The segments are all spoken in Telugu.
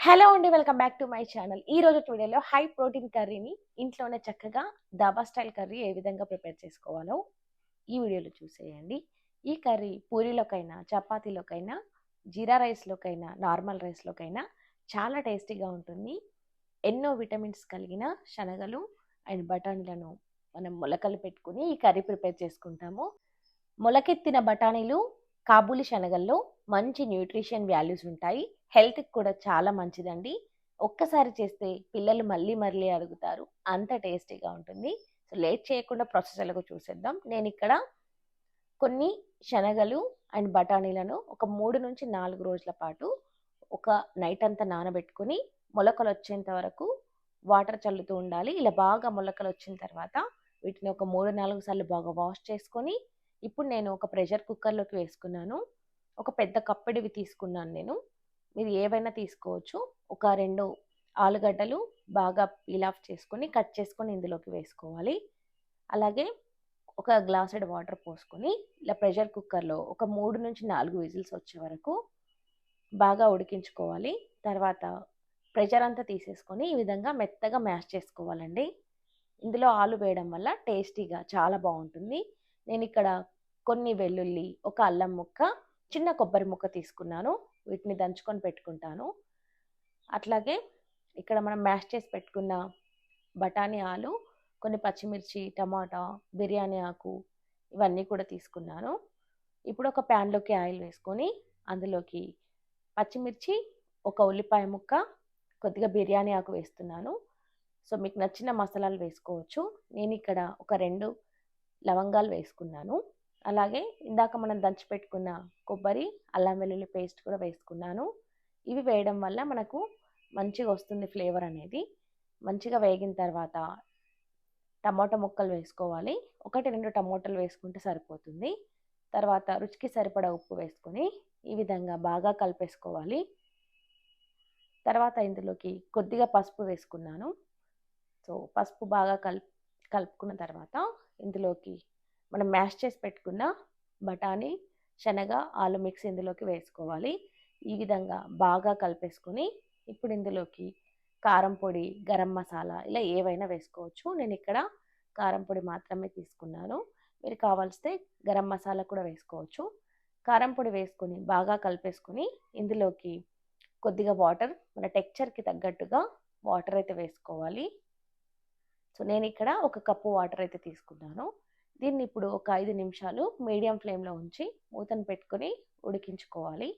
హలో అండి welcome back to my channel. ఈ రోజు వీడియోలో హై ప్రోటీన్ కర్రీని ఇంట్లోనే చక్కగా దాబా స్టైల్ కర్రీ ఏ విధంగా ప్రిపేర్ చేసుకోవాలో ఈ వీడియోలో చూసేయండి. ఈ కర్రీ పూరీలోకైనా చపాతీలోకైనా జీరా రైస్లోకైనా నార్మల్ రైస్లోకైనా చాలా టేస్టీగా ఉంటుంది. ఎన్నో విటమిన్స్ కలిగిన శనగలు అండ్ బఠానీలను మనం మొలకలు పెట్టుకుని ఈ కర్రీ ప్రిపేర్ చేసుకుంటాము. మొలకెత్తిన బఠానీలు కాబూలి శనగల్లో మంచి న్యూట్రిషన్ వాల్యూస్ ఉంటాయి. హెల్త్కి కూడా చాలా మంచిదండి. ఒక్కసారి చేస్తే పిల్లలు మళ్ళీ మళ్ళీ అడుగుతారు. అంత టేస్టీగా ఉంటుంది. సో లేట్ చేయకుండా ప్రాసెస్ ఎలాగో చూసేద్దాం. నేను ఇక్కడ కొన్ని శనగలు అండ్ బఠానీలను ఒక మూడు నుంచి నాలుగు రోజుల పాటు ఒక నైట్ అంతా నానబెట్టుకుని మొలకలు వచ్చేంత వరకు వాటర్ చల్లుతూ ఉండాలి. ఇలా బాగా మొలకలు వచ్చిన తర్వాత వీటిని ఒక మూడు నాలుగు సార్లు బాగా వాష్ చేసుకొని ఇప్పుడు నేను ఒక ప్రెషర్ కుక్కర్లోకి వేసుకున్నాను. ఒక పెద్ద కప్పెడివి తీసుకున్నాను నేను. మీరు ఏవైనా తీసుకోవచ్చు. ఒక రెండు ఆలుగడ్డలు బాగా పీల్ ఆఫ్ చేసుకొని కట్ చేసుకొని ఇందులోకి వేసుకోవాలి. అలాగే ఒక గ్లాసెడ్ వాటర్ పోసుకొని ఇలా ప్రెషర్ కుక్కర్లో ఒక మూడు నుంచి నాలుగు విజిల్స్ వచ్చే వరకు బాగా ఉడికించుకోవాలి. తర్వాత ప్రెషర్ అంతా తీసేసుకొని ఈ విధంగా మెత్తగా మ్యాష్ చేసుకోవాలండి. ఇందులో ఆలు వేయడం వల్ల టేస్టీగా చాలా బాగుంటుంది. నేను ఇక్కడ కొన్ని వెల్లుల్లి ఒక అల్లం ముక్క చిన్న కొబ్బరి ముక్క తీసుకున్నాను వీటిని దంచుకొని పెట్టుకుంటాను. అట్లాగే ఇక్కడ మనం మ్యాష్ చేసి పెట్టుకున్న బఠానీ ఆలు కొన్ని పచ్చిమిర్చి టమాటా బిర్యానీ ఆకు ఇవన్నీ కూడా తీసుకున్నాను. ఇప్పుడు ఒక ప్యాన్లోకి ఆయిల్ వేసుకొని అందులోకి పచ్చిమిర్చి ఒక ఉల్లిపాయ ముక్క కొద్దిగా బిర్యానీ ఆకు వేస్తున్నాను. సో మీకు నచ్చిన మసాలాలు వేసుకోవచ్చు. నేను ఇక్కడ ఒక రెండు లవంగాలు వేసుకున్నాను. అలాగే ఇందాక మనం దంచి పెట్టుకున్న కొబ్బరి అల్లం వెల్లుల్లి పేస్ట్ కూడా వేసుకున్నాను. ఇవి వేయడం వల్ల మనకు మంచిగా వస్తుంది ఫ్లేవర్ అనేది. మంచిగా వేగిన తర్వాత టమాటా ముక్కలు వేసుకోవాలి. ఒకటి రెండు టమోటాలు వేసుకుంటే సరిపోతుంది. తర్వాత రుచికి సరిపడా ఉప్పు వేసుకొని ఈ విధంగా బాగా కలిపేసుకోవాలి. తర్వాత ఇందులోకి కొద్దిగా పసుపు వేసుకున్నాను. సో పసుపు బాగా కల్ కలుపుకున్న తర్వాత ఇందులోకి మనం మ్యాష్ చేసి పెట్టుకున్న బఠానీ శనగ ఆలు మిక్స్ ఇందులోకి వేసుకోవాలి. ఈ విధంగా బాగా కలిపేసుకొని ఇప్పుడు ఇందులోకి కారం పొడి గరం మసాలా ఇలా ఏవైనా వేసుకోవచ్చు. నేను ఇక్కడ కారం పొడి మాత్రమే తీసుకున్నాను. మీరు కావాల్స్తే గరం మసాలా కూడా వేసుకోవచ్చు. కారం పొడి వేసుకొని బాగా కలిపేసుకొని ఇందులోకి కొద్దిగా వాటర్ మన టెక్చర్కి తగ్గట్టుగా వాటర్ అయితే వేసుకోవాలి. సో నేను ఇక్కడ ఒక కప్పు వాటర్ అయితే తీసుకున్నాను. దీన్ని ఇప్పుడు ఒక ఐదు నిమిషాలు మీడియం ఫ్లేమ్లో ఉంచి మూతను పెట్టుకొని ఉడికించుకోవాలి.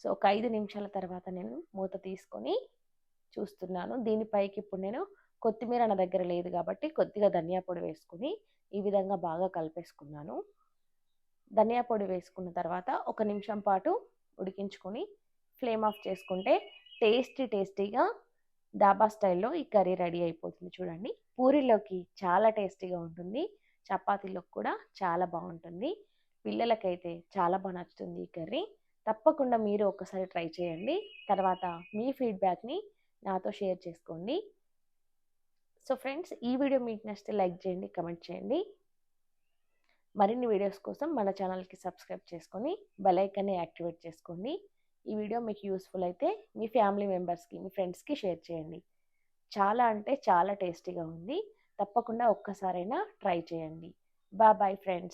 సో ఒక ఐదు నిమిషాల తర్వాత నేను మూత తీసుకొని చూస్తున్నాను. దీనిపైకి ఇప్పుడు నేను కొత్తిమీర నా దగ్గర లేదు కాబట్టి కొద్దిగా ధనియా పొడి వేసుకుని ఈ విధంగా బాగా కలిపేసుకున్నాను. ధనియా పొడి వేసుకున్న తర్వాత ఒక నిమిషం పాటు ఉడికించుకొని ఫ్లేమ్ ఆఫ్ చేసుకుంటే టేస్టీ టేస్టీగా డాబా స్టైల్లో ఈ కర్రీ రెడీ అయిపోతుంది చూడండి. పూరిలోకి చాలా టేస్టీగా ఉంటుంది. చపాతీలోకి కూడా చాలా బాగుంటుంది. పిల్లలకైతే చాలా బాగా నచ్చుతుంది ఈ కర్రీ. తప్పకుండా మీరు ఒకసారి ట్రై చేయండి. తర్వాత మీ ఫీడ్బ్యాక్ని నాతో షేర్ చేసుకోండి. సో ఫ్రెండ్స్ ఈ వీడియో మీకు నచ్చితే లైక్ చేయండి కమెంట్ చేయండి. మరిన్ని వీడియోస్ కోసం మన ఛానల్కి సబ్స్క్రైబ్ చేసుకొని బెల్ ఐకాన్ని యాక్టివేట్ చేసుకోండి. ఈ వీడియో మీకు యూస్ఫుల్ అయితే మీ ఫ్యామిలీ మెంబర్స్కి మీ ఫ్రెండ్స్కి షేర్ చేయండి. చాలా అంటే చాలా టేస్టీగా ఉంది. తప్పకుండా ఒక్కసారైనా ట్రై చేయండి. బా బాయ్ ఫ్రెండ్స్